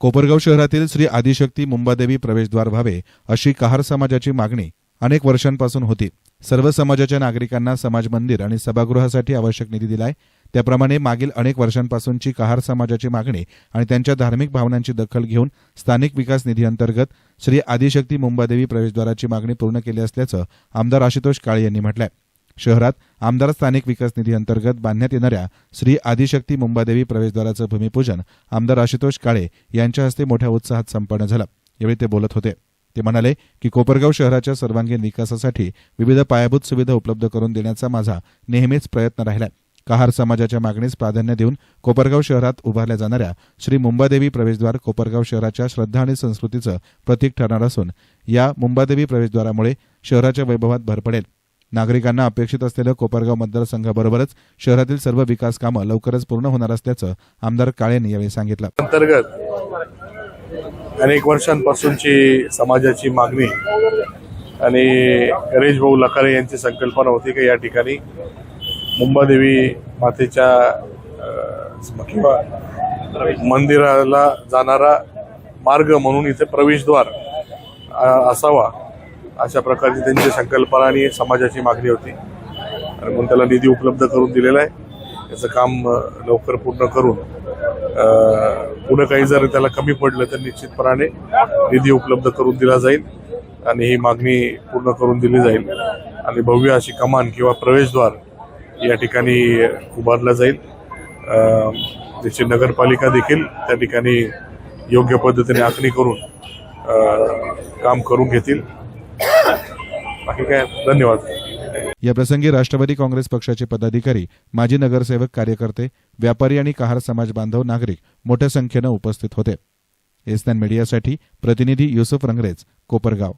कोपरगाव शहरातील श्री आदिशक्ती मुंबादेवी प्रवेशद्वार व्हावे अशी कहार समाजाची मागणी अनेक वर्षांपासून होती. सर्व समाजाच्या नागरिकांना समाज मंदिर आणि सभागृहासाठी आवश्यक निधी दिलाय. त्याप्रमाणे मागील अनेक वर्षांपासूनची कहार समाजाची मागणी आणि त्यांच्या धार्मिक भावनांची दखल घेऊन स्थानिक विकास निधी अंतर्गत श्री आदिशक्ती मुंबादेवी प्रवेशद्वाराची मागणी पूर्ण केली असल्याचं आमदार आशुतोष काळे यांनी म्हटलं आहे शहरात आमदार स्थानिक विकास निधी अंतर्गत बांधण्यात येणाऱ्या श्री आदिशक्ती मुंबादेवी प्रवेशद्वाराचं भूमिपूजन आमदार आशुतोष काळे यांच्या हस्ते मोठ्या उत्साहात संपन्न झालं. यावेळी ते बोलत होते. ते म्हणाले की कोपरगाव शहराच्या सर्वांगीण विकासासाठी विविध पायाभूत सुविधा उपलब्ध करून देण्याचा माझा नेहमीच प्रयत्न राहिला कहार समाजाच्या मागणीस प्राधान्य देऊन कोपरगाव शहरात उभारल्या जाणाऱ्या श्री मुंबादेवी प्रवेशद्वार कोपरगाव शहराच्या श्रद्धा आणि संस्कृतीचं प्रतीक ठरणार असून या मुंबादेवी प्रवेशद्वारामुळे शहराच्या वैभवात भर पडेल. नागरिकांना अपेक्षित असलेलं कोपरगाव मतदारसंघाबरोबरच शहरातील सर्व विकास कामं लवकरच पूर्ण होणार असल्याचं आमदार काळेंनी यावेळी सांगितलं. अंतर्गत अनेक वर्षांपासूनची समाजाची मागणी आणि गणेश भाऊ लखारे यांची संकल्पना होती की या ठिकाणी मुंबादेवी मातेच्या किंवा मंदिराला जाणारा मार्ग म्हणून इथे प्रवेशद्वार असावा. अशा प्रकारची त्यांची संकल्पना आणि समाजाची मागणी होती. आणि म्हणून त्याला निधी उपलब्ध करून दिलेला आहे. त्याचं काम लवकर पूर्ण करून पुढं पुढे काही जर त्याला कमी पडलं तर निश्चितपणाने निधी उपलब्ध करून दिला जाईल आणि ही मागणी पूर्ण करून दिली जाईल. आणि भव्य अशी कमान किंवा प्रवेशद्वार या ठिकाणी उभारलं जाईल. त्याची नगरपालिका देखील त्या ठिकाणी योग्य पद्धतीने आखणी करून काम करून घेतील. बाकी काय धन्यवाद. या प्रसंगी राष्ट्रवादी काँग्रेस पक्षाचे पदाधिकारी माजी नगरसेवक कार्यकर्ते व्यापारी आणि कहार समाज बांधव नागरिक मोठ्या संख्येनं उपस्थित होते. एसनान मीडियासाठी प्रतिनिधी युसुफ रंगरेज कोपरगाव.